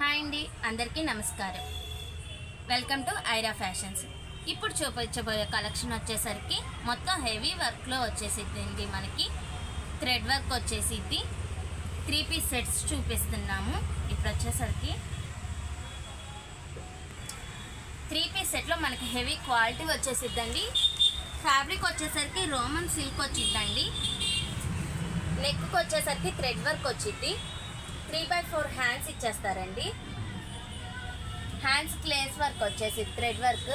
Hi అండి అందరికీ నమస్కారం. Welcome to Aira fashions. ఇప్పుడు చూపించబోయే కలెక్షన్ వచ్చేసరికి మొత్తం హెవీ వర్క్లో వచ్చేసిద్ది మనకి. థ్రెడ్ వర్క్ వచ్చేసిద్ది. త్రీ పీస్ సెట్స్ చూపిస్తున్నాము. ఇప్పుడు వచ్చేసరికి త్రీ పీస్ సెట్లో మనకి హెవీ క్వాలిటీ వచ్చేసిద్దండి. ఫ్యాబ్రిక్ వచ్చేసరికి రోమన్ సిల్క్ వచ్చిద్దండి. నెక్కి వచ్చేసరికి థ్రెడ్ వర్క్ వచ్చింది త్రీ బై ఫోర్ హ్యాండ్స్ ఇచ్చేస్తారండి. హ్యాండ్స్ క్లేస్ వర్క్ వచ్చేసి థ్రెడ్ వర్క్.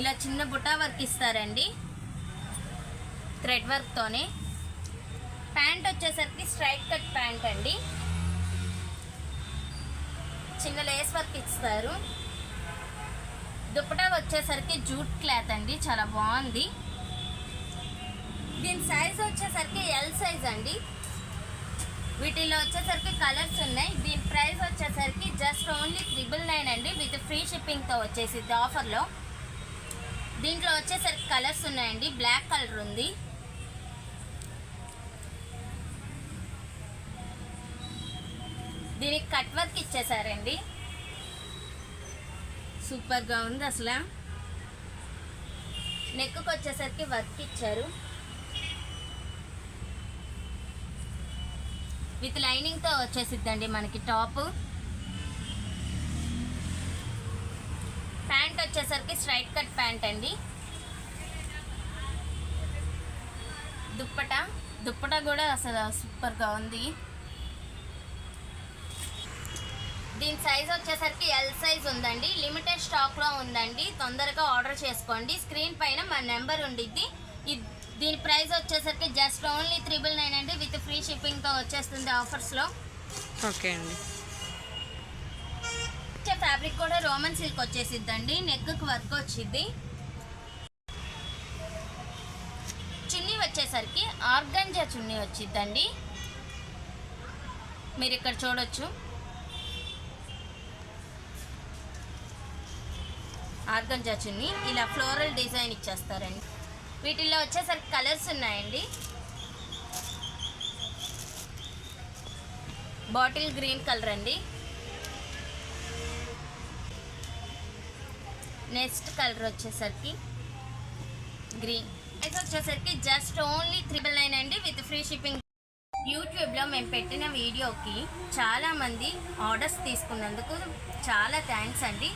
ఇలా చిన్న బుటా వర్క్ ఇస్తారండి. థ్రెడ్ వర్క్తోనే ప్యాంట్ వచ్చేసరికి స్ట్రైట్ కట్ ప్యాంట్ అండి. చిన్న లేస్ వర్క్ ఇస్తారు. దుప్పటా వచ్చేసరికి జూట్ క్లాత్ అండి చాలా బాగుంది. దీని సైజ్ వచ్చేసరికి ఎల్ సైజ్ అండి. వీటిలో వచ్చేసరికి కలర్స్ ఉన్నాయి. దీని ప్రైస్ వచ్చేసరికి జస్ట్ ఓన్లీ త్రిబుల్ నైన్ అండి. విత్ ఫ్రీ షిప్పింగ్తో వచ్చేసింది ఆఫర్లో. దీంట్లో వచ్చేసరికి కలర్స్ ఉన్నాయండి. బ్లాక్ కలర్ ఉంది. దీనికి కట్ వర్క్ ఇచ్చేసారండి. సూపర్గా ఉంది అసలు. నెక్కు వచ్చేసరికి వర్క్ ఇచ్చారు. విత్ లైనింగ్తో వచ్చేసిద్దండి మనకి టాప్. ప్యాంట్ వచ్చేసరికి స్ట్రైట్ కట్ ప్యాంట్ అండి. దుప్పట. దుప్పట కూడా అసలు సూపర్గా ఉంది. దీని సైజ్ వచ్చేసరికి ఎల్ సైజ్ ఉందండి. లిమిటెడ్ స్టాక్లో ఉందండి. తొందరగా ఆర్డర్ చేసుకోండి. స్క్రీన్ పైన మా నెంబర్ ఉండిద్ది. ఇది దీని ప్రైస్ వచ్చేసరికి జస్ట్ ఓన్లీ త్రిబుల్ నైన్ అండి విత్ ఫ్రీ షిప్పింగ్తో వచ్చేస్తుంది ఆఫర్స్లో ఓకే అండి. వచ్చే ఫ్యాబ్రిక్ కూడా రోమన్ సిల్క్ వచ్చేసిద్దండి నెక్కి వర్క్ వచ్చింది చున్నీ వచ్చేసరికి ఆర్గంజా చున్నీ వచ్చిద్దండి. మీరు ఇక్కడ చూడొచ్చు. ఆర్గంజా చున్నీ ఇలా ఫ్లోరల్ డిజైన్ ఇచ్చేస్తారండి. వీటిల్లో వచ్చేసరికి కలర్స్ ఉన్నాయండి. బాటిల్ గ్రీన్ కలర్ అండి. నెక్స్ట్ కలర్ వచ్చేసరికి గ్రీన్. ప్రైస్ వచ్చేసరికి జస్ట్ ఓన్లీ త్రిబుల్ నైన్ అండి విత్ ఫ్రీ షిప్పింగ్. యూట్యూబ్లో మేము పెట్టిన వీడియోకి చాలామంది ఆర్డర్స్ తీసుకున్నందుకు చాలా థ్యాంక్స్ అండి.